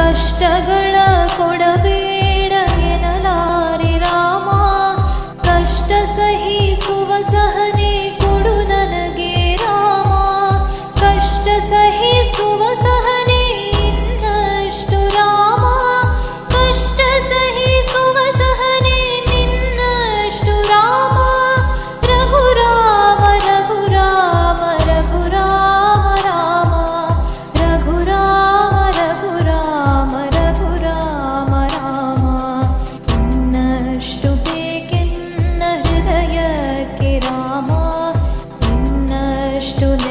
ಕಷ್ಟಗಳ ಕೊಡಬೇಡ ಎನ್ನಲಾರಿ ರಾಮ. ಕಷ್ಟ ಸಹಿಸುವ ಸಹ tune.